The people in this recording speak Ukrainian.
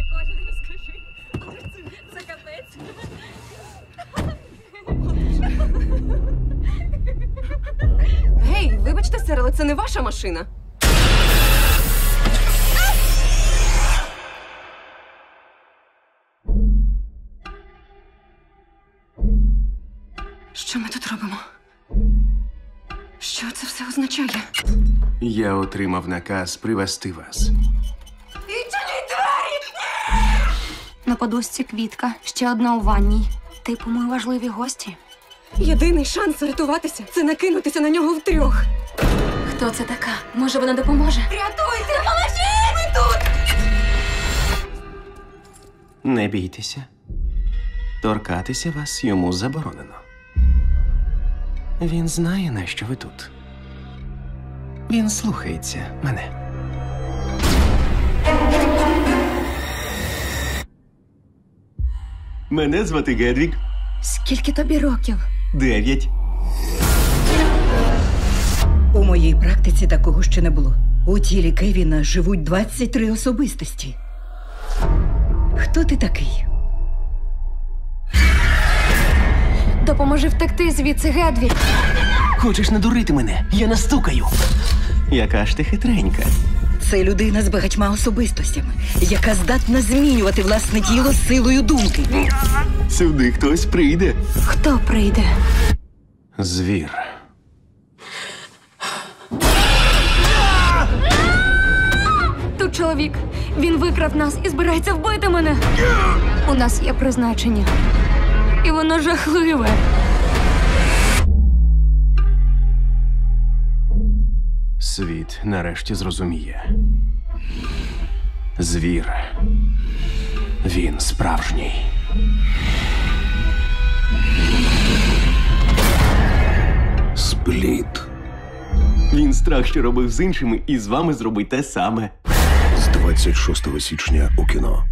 Прикольно, скажи. Це, це капець. Гей, вибачте, сер, але це не ваша машина. Що ми тут робимо? Що це все означає? Я отримав наказ привести вас. На подушці квітка, ще одна у ванній. Типу, ми важливі гості. Єдиний шанс врятуватися це накинутися на нього втрьох. Хто це така? Може, вона допоможе? Рятуйте! Допоможіть! Ми тут! Не бійтеся. Торкатися вас йому заборонено. Він знає, на що ви тут. Він слухається мене. Мене звати Гедвік. Скільки тобі років? Дев'ять. У моїй практиці такого ще не було. У тілі Кевіна живуть 23 особистості. Хто ти такий? Допоможи втекти звідси, Гедвік. Хочеш надурити мене? Я настукаю. Яка ж ти хитренька. Це людина з багатьма особистостями, яка здатна змінювати власне тіло силою думки. Сюди хтось прийде. Хто прийде? Звір. Тут чоловік. Він викрав нас і збирається вбити мене. У нас є призначення. І воно жахливе. Світ нарешті зрозуміє. Звір. Він справжній. Спліт Він страх, що робив з іншими, і з вами зробить те саме. з 26 січня у кіно.